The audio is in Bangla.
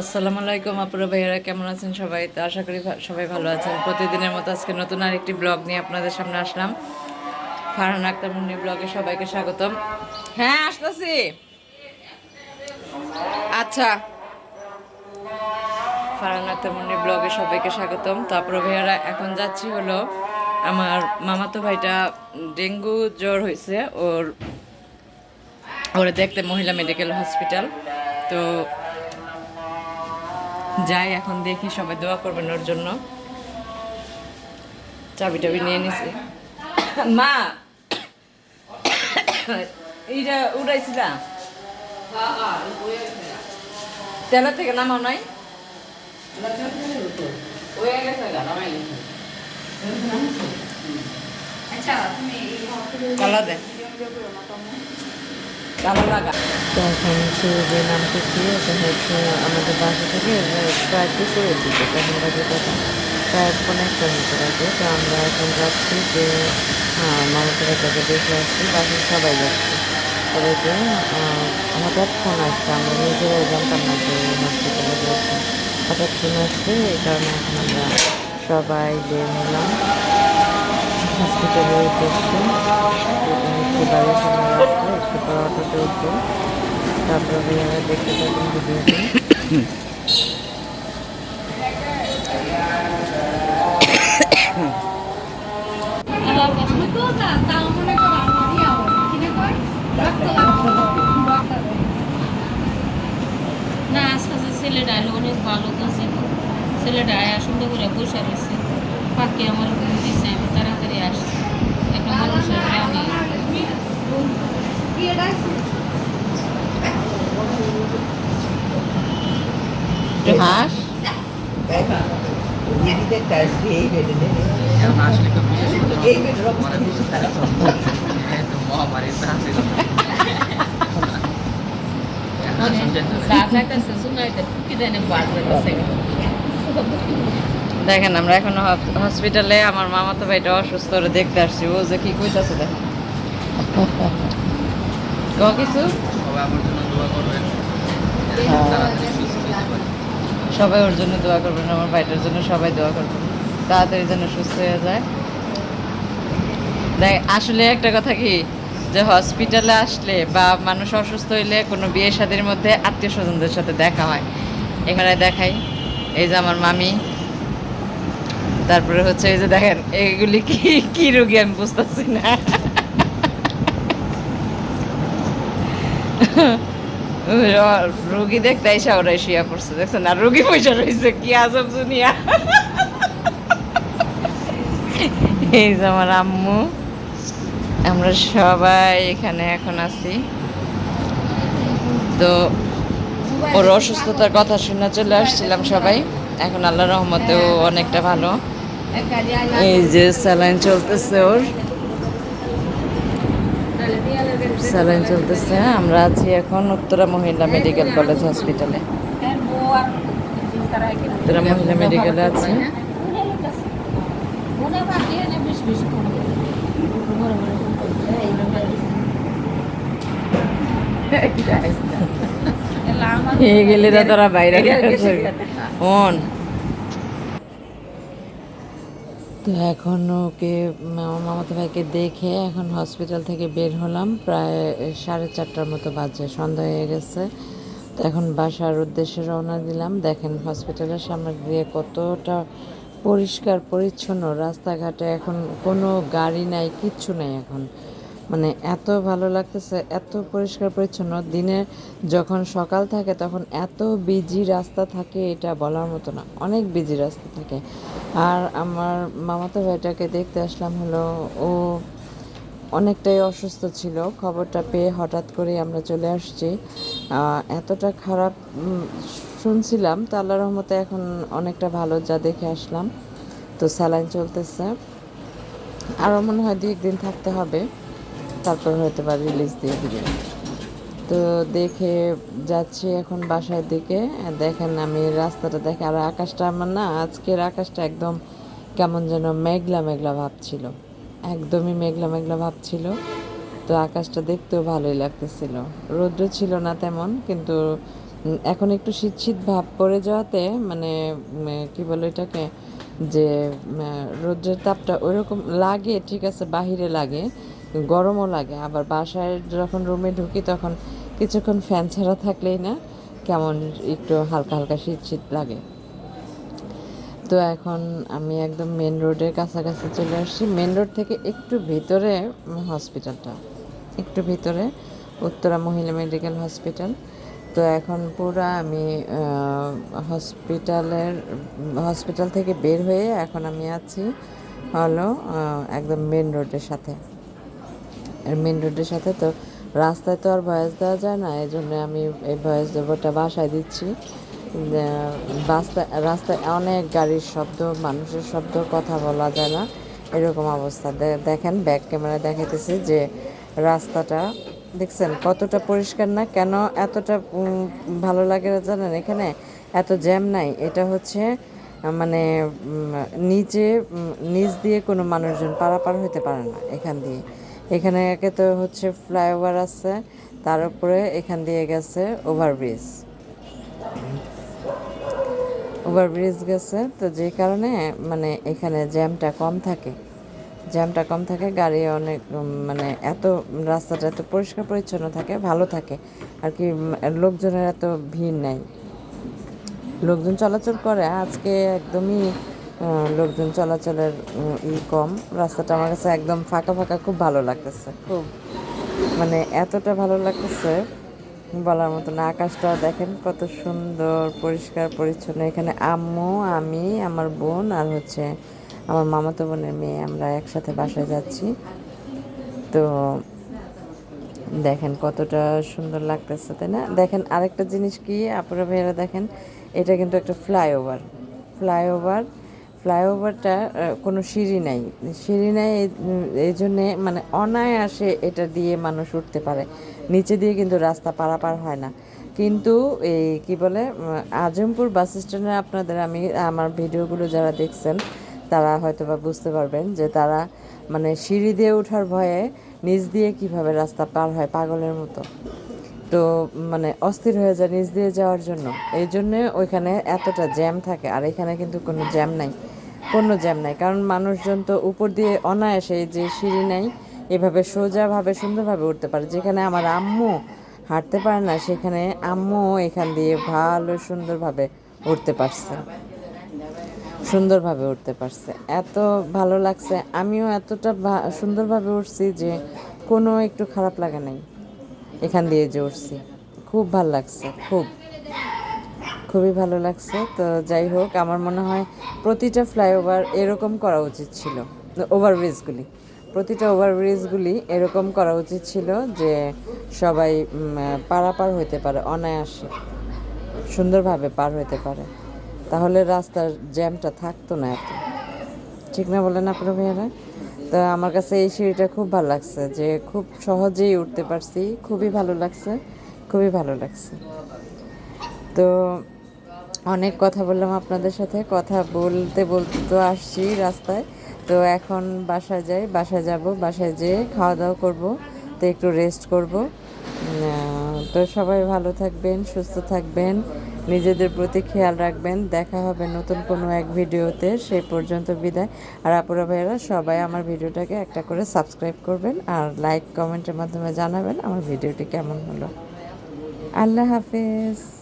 আসসালামু আলাইকুম আপুরা ভাইয়ারা, কেমন আছেন সবাই? তো আশা করি সবাই ভালো আছেন। প্রতিদিনের মতো আজকে নতুন আরেকটি ব্লগ নিয়ে আপনাদের সামনে আসলাম। ফারহান আক্তার মুন্নি ব্লগে সবাইকে স্বাগতম। হ্যাঁ আসতেছি। আচ্ছা। ফারহান আক্তার মুন্নি ব্লগে সবাইকে স্বাগতম। তো তারপরে ভাইয়ারা, এখন যাচ্ছি হলো আমার মামাতো ভাইটা ডেঙ্গু জ্বর হয়েছে ওর ওরে দেখতে মহিলা মেডিকেল হসপিটাল। তো যাই এখন দেখি সবাই দোয়া করবেন ওর জন্য। চাবি টাবি নিয়ে নিছি। মা! এইটা উড়াইছিলা তেলা থেকে নামাও নাই? কালা দে। কালো লাগা? সে যে নামতেছি এটা হচ্ছে আমাদের বাসা থেকে প্রায় দুপুরের দিকে তখন বাজে প্রায় পনেরো একটা মতো বাজে, তো আমরা এখন যাচ্ছি যে মামাদের কাছে দেখে আসছি, বাসায় সবাই যাচ্ছি। তবে যে হঠাৎ ফোন আসছে, আমরা নিজেরাই জানতাম না যে হসপিটালে যাচ্ছি হঠাৎ ফোন আসছে, এই কারণে এখন আমরা সবাই বের হলাম। হসপিটালের উদ্দেশ্যে বাড়ির সামনে রাস্তা একটু অটোতে উঠবো তারপরে দেখতে ভিডিওটি না যে ছেলেটা অনেক ভালো কাছে ছেলেটা আয়া সুন্দর করে বসে রয়েছে। পাখি আমার ঘুম দিচ্ছে আমি তাড়াতাড়ি আসছি একটা মানুষের জানি একটু হাস এখন আসলে কেউ বিয়ে শুরু দেখেন আমরা এখন হসপিটালে আমার মামা তো ভাইটা অসুস্থ ওরে দেখতে আসছি। ও যে কি কইতাছে দেখেন। কিছু? সবাই ওর জন্য দোয়া করবেন আমার ভাইটার জন্য সবাই দোয়া করবেন। তাড়াতাড়ি যেন সুস্থ হয়ে যায়। দেখ আসলে একটা কথা কি যে হসপিটালে আসলে বা মানুষ অসুস্থ হইলে কোনো বিয়ে শাদির মধ্যে আত্মীয় স্বজনদের সাথে দেখা হয়। এখানে দেখাই এই যে আমার মামি তারপরে হচ্ছে এই যে দেখেন, এগুলি কি কি রোগী আমি বুঝতেছি না। রোগী দেখতে এসে ওরাই শুয়ে পড়ছে, দেখছেন? আর রোগী পয়সা রয়েছে কি আজব দুনিয়া। এই যে আমার আম্মু, আমরা সবাই এখানে এখন আছি। তো ওর অসুস্থতার কথা শুনে চলে আসছিলাম সবাই। এখন আল্লাহ রহমতেও অনেকটা ভালো। এই যে স্যালাইন চলতেছে ওর। স্যালাইন চলতেছে আমরা আছি এখন উত্তরা মহিলা মেডিকেল কলেজ হসপিটালে। উত্তরা মহিলা মেডিকেলে আছি। এই গেলে তোরা বাইরে অন তো এখন ওকে আমার মামাতো ভাইকে দেখে এখন হসপিটাল থেকে বের হলাম। প্রায় সাড়ে চারটার মতো বাজে, সন্ধ্যা হয়ে গেছে। তো এখন বাসার উদ্দেশ্যে রওনা দিলাম। দেখেন হসপিটালের সামনে দিয়ে কতটা পরিষ্কার, পরিচ্ছন্ন। রাস্তাঘাটে এখন কোনো গাড়ি নাই, কিচ্ছু নাই এখন। মানে এত ভালো লাগতেছে, এত পরিষ্কার পরিচ্ছন্ন। দিনে যখন সকাল থাকে তখন এত বিজি রাস্তা থাকে এটা বলার মতো না, অনেক বিজি রাস্তা থাকে। আর আমার মামাতো ভাইটাকে দেখতে আসলাম হলো, ও অনেকটাই অসুস্থ ছিল, খবরটা পেয়ে হঠাৎ করে আমরা চলে আসছি। এতটা খারাপ শুনছিলাম তো আল্লাহ রহমতে এখন অনেকটা ভালো যা দেখে আসলাম। তো স্যালাইন চলতেছে। আরও মনে হয় দু একদিন থাকতে হবে। তারপর হয়তো বা রিলিজ দিয়ে দিবে। তো দেখে যাচ্ছি এখন বাসার দিকে। দেখেন আমি রাস্তাটা দেখে, আর আকাশটা আমার না, আজকের আকাশটা একদম কেমন যেন মেঘলা মেঘলা ভাব ছিল। একদমই মেঘলা মেঘলা ভাব ছিল। তো আকাশটা দেখতেও ভালোই লাগতেছিল। রৌদ্র ছিল না তেমন, কিন্তু এখন একটু শীত শীত ভাব পড়ে যাওয়াতে মানে কি বলে এটাকে, যে রৌদ্রের তাপটা ওইরকম লাগে, ঠিক আছে, বাহিরে লাগে। গরমও লাগে। আবার বাসায় যখন রুমে ঢুকি তখন কিছুক্ষণ ফ্যান ছাড়া থাকলেই না কেমন একটু হালকা হালকা শীত শীত লাগে। তো এখন আমি একদম মেন রোডের কাছাকাছি চলে আসছি। মেন রোড থেকে একটু ভিতরে হসপিটালটা একটু ভিতরে উত্তরা মহিলা মেডিকেল হসপিটাল তো এখন পুরো আমি হসপিটালের হসপিটাল থেকে বের হয়ে এখন আমি আছি হলো একদম মেন রোডের সাথে। মেন রোডের সাথে তো রাস্তায় তো আর ভয়েস দেওয়া যায় না এই জন্য আমি এই ভয়েস দেবটা বাসায় দিচ্ছি। রাস্তায় রাস্তায় অনেক গাড়ির শব্দ, মানুষের শব্দ, কথা বলা যায় না। এরকম অবস্থা। দেখেন ব্যাক ক্যামেরা দেখাইতেছি যে রাস্তাটা, দেখছেন কতটা পরিষ্কার না? কেন এতটা ভালো লাগে জানেন এখানে? এত জ্যাম নাই। এটা হচ্ছে মানে নিচে নিচ দিয়ে কোনো মানুষজন পারাপার হতে পারে না এখান দিয়ে। এখানে একে তো হচ্ছে ফ্লাইওভার আছে, তার উপরে এখান দিয়ে গেছে ওভারব্রিজ। ওভারব্রিজ গেছে, তো যে কারণে মানে এখানে জ্যামটা কম থাকে। জ্যামটা কম থাকে, গাড়ি অনেক মানে এত রাস্তাটা এত পরিষ্কার পরিচ্ছন্ন থাকে, ভালো থাকে। আর কি লোকজনের এত ভিড় নাই। লোকজন চলাচল করে, আজকে একদমই লোকজন চলাচলের ই কম। রাস্তাটা আমার কাছে একদম ফাঁকা ফাঁকা খুব ভালো লাগতেছে। খুব। মানে এতটা ভালো লাগতেছে বলার মতো না। আকাশটা দেখেন কত সুন্দর পরিষ্কার পরিচ্ছন্ন। এখানে আম্মু আমি আমার বোন আর হচ্ছে আমার মামাতো বোনের মেয়ে। আমরা একসাথে বাসায় যাচ্ছি। তো দেখেন কতটা সুন্দর লাগতেছে তাই না? দেখেন আরেকটা জিনিস কি আপনারা ভাইয়েরা দেখেন এটা কিন্তু একটা ফ্লাইওভার। ফ্লাইওভার ফ্লাইওভারটা কোনো সিঁড়ি নাই। সিঁড়ি নাই, এই- জন্যে মানে অনায়াসে এটা দিয়ে মানুষ উঠতে পারে। নিচে দিয়ে কিন্তু রাস্তা পারাপার হয় না। কিন্তু এই, কি বলে আজমপুর বাস স্ট্যান্ডে আপনাদের আমি, আমার ভিডিওগুলো যারা দেখছেন, তারা হয়তো বা বুঝতে পারবেন যে তারা মানে সিঁড়ি দিয়ে ওঠার ভয়ে নিচ দিয়ে কীভাবে রাস্তা পার হয় পাগলের মতো। তো মানে অস্থির হয়ে যায় নিচ দিয়ে যাওয়ার জন্য। এই জন্যে ওইখানে এতটা জ্যাম থাকে, আর এখানে কিন্তু কোনো জ্যাম নাই। কোনো জ্যাম নাই। কারণ মানুষজন তো উপর দিয়ে অনায়াসে যে সিঁড়ি নাই, এভাবে সোজাভাবে, সুন্দরভাবে উঠতে পারে। যেখানে আমার আম্মু হাঁটতে পারে না, সেখানে আম্মু এখান দিয়ে ভালো সুন্দরভাবে উঠতে পারছে। সুন্দরভাবে উঠতে পারছে। এত ভালো লাগছে। আমিও এতটা সুন্দরভাবে উঠছি যে কোনো একটু খারাপ লাগে নাই। এখান দিয়ে যে উঠছি। খুব ভালো লাগছে, খুব। খুবই ভালো লাগছে। তো যাই হোক, আমার মনে হয় প্রতিটা ফ্লাইওভার এরকম করা উচিত ছিল। ওভারব্রিজগুলি প্রতিটা ওভারব্রিজগুলি এরকম করা উচিত ছিল যে সবাই পারাপার হইতে পারে, অনায়াসে। সুন্দরভাবে পার হইতে পারে। তাহলে রাস্তার জ্যামটা থাকতো না এত। ঠিক না বলেন আপনার ভাইয়ারা? তো আমার কাছে এই সিঁড়িটা খুব ভালো লাগছে যে খুব সহজেই উঠতে পারছি। খুবই ভালো লাগছে। খুবই ভালো লাগছে। তো অনেক কথা বললাম আপনাদের সাথে। কথা বলতে বলতে তো আসছি রাস্তায়। তো এখন বাসায় যাই, বাসায় যাব, বাসায় যেয়ে খাওয়া দাওয়া করব, তো একটু রেস্ট করব। তো সবাই ভালো থাকবেন, সুস্থ থাকবেন, নিজেদের প্রতি খেয়াল রাখবেন। দেখা হবে নতুন কোনো এক ভিডিওতে। সেই পর্যন্ত বিদায়। আর আপুরা ভাইয়েরা, সবাই আমার ভিডিওটাকে একটা করে সাবস্ক্রাইব করবেন আর লাইক কমেন্টের মাধ্যমে জানাবেন আমার ভিডিওটি কেমন হলো। আল্লাহ হাফেজ।